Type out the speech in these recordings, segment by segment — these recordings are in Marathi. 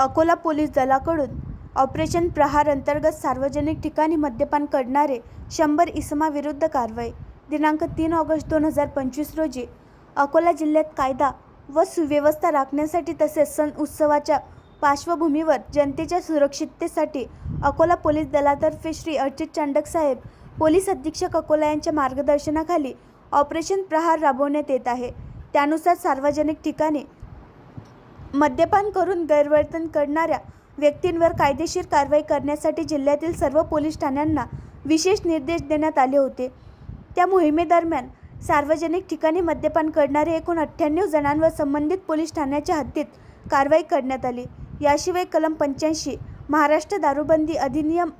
अकोला पोलीस दलाकडून ऑपरेशन प्रहार अंतर्गत सार्वजनिक ठिकाणी मद्यपान करणारे शंभर इसमाविरुद्ध कारवाई दिनांक तीन ऑगस्ट दोन हजार पंचवीस रोजी अकोला जिल्ह्यात कायदा व सुव्यवस्था राखण्यासाठी तसेच सण उत्सवाच्या पार्श्वभूमीवर जनतेच्या सुरक्षिततेसाठी अकोला पोलीस दलातर्फे श्री अर्चित चांडक साहेब पोलीस अधीक्षक अकोला यांच्या मार्गदर्शनाखाली ऑपरेशन प्रहार राबवण्यात येत आहे. त्यानुसार सार्वजनिक ठिकाणी मद्यपान करून गैरवर्तन करणाऱ्या व्यक्तींवर कायदेशीर कारवाई करण्यासाठी जिल्ह्यातील सर्व पोलीस ठाण्यांना विशेष निर्देश देण्यात आले होते. त्या मोहिमेदरम्यान सार्वजनिक ठिकाणी मद्यपान करणारे एकूण अठ्ठ्याण्णव जणांवर संबंधित पोलीस ठाण्याच्या हद्दीत कारवाई करण्यात आली. याशिवाय कलम पंच्याऐंशी महाराष्ट्र दारूबंदी अधिनियम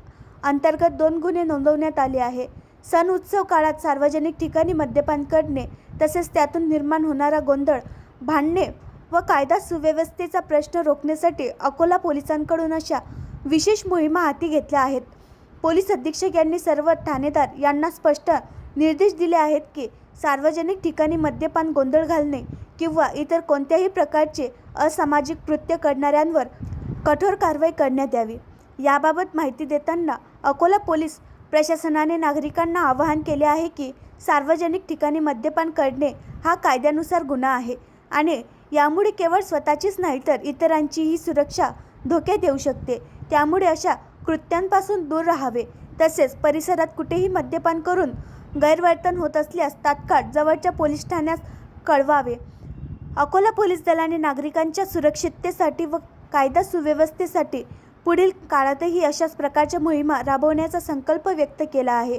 अंतर्गत दोन गुन्हे नोंदवण्यात आले आहे. सण उत्सव काळात सार्वजनिक ठिकाणी मद्यपान करणे तसेच त्यातून निर्माण होणारा गोंधळ भांडणे व कायदा सुव्यवस्थेचा प्रश्न रोखण्यासाठी अकोला पोलिसांकडून अशा विशेष मोहिमा हाती घेतल्या आहेत. पोलीस अधीक्षक यांनी सर्व ठाणेदार यांना स्पष्ट निर्देश दिले आहेत की सार्वजनिक ठिकाणी मद्यपान गोंधळ घालणे किंवा इतर कोणत्याही प्रकारचे असामाजिक कृत्य करणाऱ्यांवर कठोर कारवाई करण्यात यावी. याबाबत माहिती देताना अकोला पोलीस प्रशासनाने नागरिकांना आवाहन केले आहे की सार्वजनिक ठिकाणी मद्यपान करणे हा कायद्यानुसार गुन्हा आहे. आणि यामुळे केवळ स्वतःचीच नाही तर इतरांचीही सुरक्षा धोक्यात येऊ शकते. त्यामुळे अशा कृत्यांपासून दूर राहावे. तसेच परिसरात कुठेही मद्यपान करून गैरवर्तन होत असल्यास तात्काळ जवळच्या पोलीस ठाण्यास कळवावे. अकोला पोलीस दलाने नागरिकांच्या सुरक्षिततेसाठी व कायदा सुव्यवस्थेसाठी पुढील काळातही अशाच प्रकारच्या मोहिमा राबवण्याचा संकल्प व्यक्त केला आहे.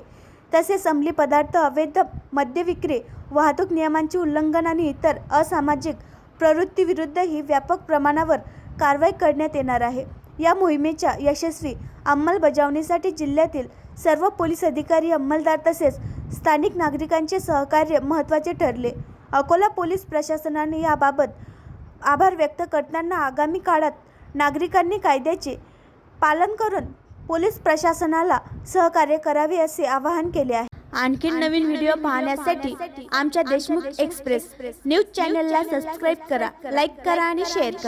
तसेच अंमली पदार्थ अवैध मद्यविक्री वाहतूक नियमांचे उल्लंघन आणि इतर असामाजिक प्रवृत्तीविरुद्धही व्यापक प्रमाणावर कारवाई करण्यात येणार आहे. या मोहिमेच्या यशस्वी अंमलबजावणीसाठी जिल्ह्यातील सर्व पोलीस अधिकारी अंमलदार तसेच स्थानिक नागरिकांचे सहकार्य महत्त्वाचे ठरले. अकोला पोलीस प्रशासनाने याबाबत आभार व्यक्त करताना आगामी काळात नागरिकांनी कायद्याचे पालन करून पोलीस प्रशासनाला सहकार्य करावे असे आवाहन केले आहे. आणखी नवीन व्हिडिओ पाहण्यासाठी आमच्या देशमुख एक्सप्रेस न्यूज चॅनलला सबस्क्राईब करा लाईक करा आणि शेअर करा.